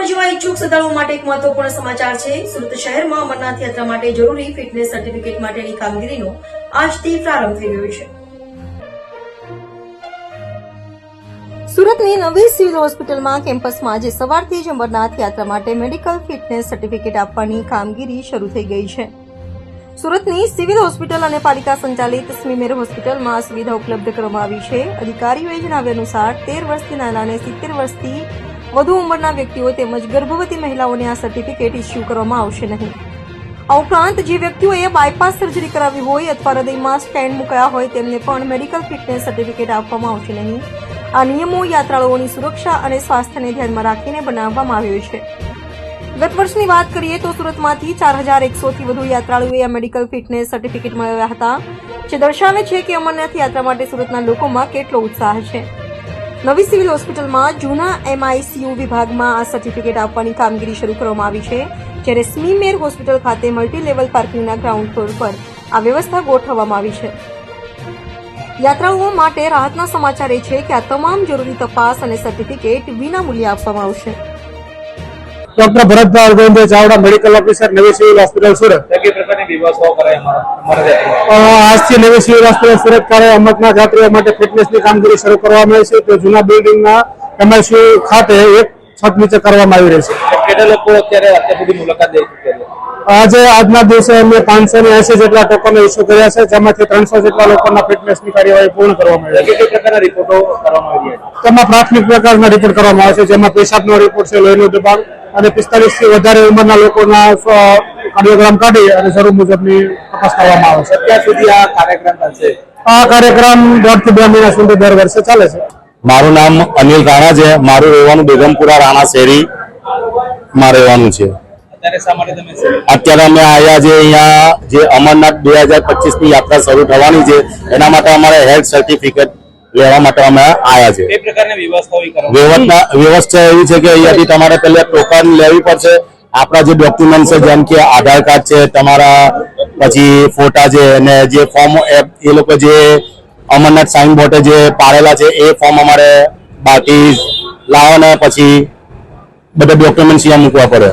પર જવા શ્રદ્ધાળુઓ માટે એક મહત્વપૂર્ણ સમાચાર છે. સુરત શહેરમાં અમરનાથ યાત્રા માટે જરૂરી ફિટનેસ સર્ટિફિકેટ માટેની કામગીરીનો આજથી પ્રારંભ થઈ ગયો છે. સુરતની નવી સિવિલ હોસ્પિટલમાં કેમ્પસમાં આજે સવારથી જ અમરનાથ યાત્રા માટે મેડિકલ ફિટનેસ સર્ટિફિકેટ આપવાની કામગીરી શરૂ થઈ ગઈ છે. સુરતની સિવિલ હોસ્પિટલ અને પાલિકા સંચાલિત સ્મીમેર હોસ્પિટલમાં સુવિધા ઉપલબ્ધ કરવામાં આવી છે. અધિકારીઓએ જણાવ્યા અનુસાર તેર વર્ષથી નાના અને સિત્તેર વર્ષથી વધુ ઉંમરના વ્યક્તિઓ તેમજ ગર્ભવતી મહિલાઓને આ સર્ટિફિકેટ ઇસ્યુ કરવામાં આવશે નહીં. આ ઉપરાંત જે વ્યક્તિઓએ બાયપાસ સર્જરી કરાવી હોય અથવા હૃદયમાં સ્ટેન્ડ મુકાયા હોય તેમને પણ મેડિકલ ફિટનેસ સર્ટિફિકેટ આપવામાં આવશે નહીં. આ નિયમો યાત્રાળુઓની સુરક્ષા અને સ્વાસ્થ્યને ધ્યાનમાં રાખીને બનાવવામાં આવ્યો છે. ગત વર્ષની વાત કરીએ તો સુરતમાંથી ચાર હજાર એકસોથી વધુ યાત્રાળુઓએ આ મેડિકલ ફિટનેસ સર્ટિફિકેટ મેળવ્યા હતા. જે દર્શાવે છે કે અમરનાથ યાત્રા માટે સુરતના લોકોમાં કેટલો ઉત્સાહ છે. નવી સિવિલ હોસ્પિટલમાં જૂના એમઆઈસીયુ વિભાગમાં આ સર્ટિફિકેટ આપવાની કામગીરી શરૂ કરવામાં આવી છે જ્યારે સ્મીમેર હોસ્પિટલ ખાતે મલ્ટી લેવલ પાર્કિંગના ગ્રાઉન્ડ ફ્લોર પર આ વ્યવસ્થા ગોઠવવામાં આવી છે. યાત્રાળુઓ માટે રાહતના સમાચાર એ છે કે આ તમામ જરૂરી તપાસ અને સર્ટિફિકેટ વિનામૂલ્યે આપવામાં આવશે. Doctor Bharatbhai Arvind Chavda medical officer નવી સિવિલ હોસ્પિટલ સુરત. આજથી નવી સિવિલ હોસ્પિટલ સુરત ખાતે અમરનાથ યાત્રીઓ માટે ફિટનેસની કામગીરી શરૂ કરવામાં આવી છે. તો જૂના બિલ્ડિંગના એમઆઈસીયુ ખાતે એક છત નીચે કરવામાં આવી રહી છે. કેટલા લોકો અત્યારે અત્યાર સુધી મુલાકાત લઈ ચૂક્યા આજે આજના દિવસે અમે પાંચસો ને એસી જેટલા ટોકનો ઇસ્યુ કર્યા છે જેમાંથી ત્રણસો જેટલા લોકોના ફિટનેસની કાર્યવાહી પૂર્ણ કરવામાં આવી પ્રકારના રિપોર્ટો કરવામાં આવી છે? તેમાં પ્રાથમિક પ્રકારના રિપોર્ટ કરવામાં આવે છે જેમાં પેશાબનો રિપોર્ટ છે લોહીનું દબાણ અને પિસ્તાલીસથી વધારે ઉંમરના લોકોના કાર્ડિયોગ્રામ કાઢી અને જરૂર મુજબની તપાસ કરવામાં આવે છે. છે અત્યાર સુધી આ કાર્યક્રમ થશે આ કાર્યક્રમ દોઢથી બે મહિના સુધી દર વર્ષે ચાલે છે. મારું નામ અનિલ રાણા છે. મારું રહેવાનું બેગમપુરા રાણા શેરી. માં રહેવાનું છે. અત્યારે અમે આવ્યા છે અહીંયા જે અમરનાથ બે હજાર પચીસની યાત્રા શરૂ થવાની છે એના માટે અમારે હેલ્થ સર્ટિફિકેટ લેવા માટે અમે આવ્યા છે. વ્યવસ્થા એવી છે કે અહીંયાથી તમારે પહેલા ટોકન લેવી પડશે આપણા જે ડોક્યુમેન્ટ છે, જેમ કે આધાર કાર્ડ છે, તમારા પછી ફોટા છે અને જે ફોર્મ એ લોકો જે અમરનાથ સાઇન બોર્ડે જે પાડેલા છે, એ ફોર્મ અમારે બાકી લાવવાના પછી બધા ડોક્યુમેન્ટ અહીંયા મૂકવા પડે.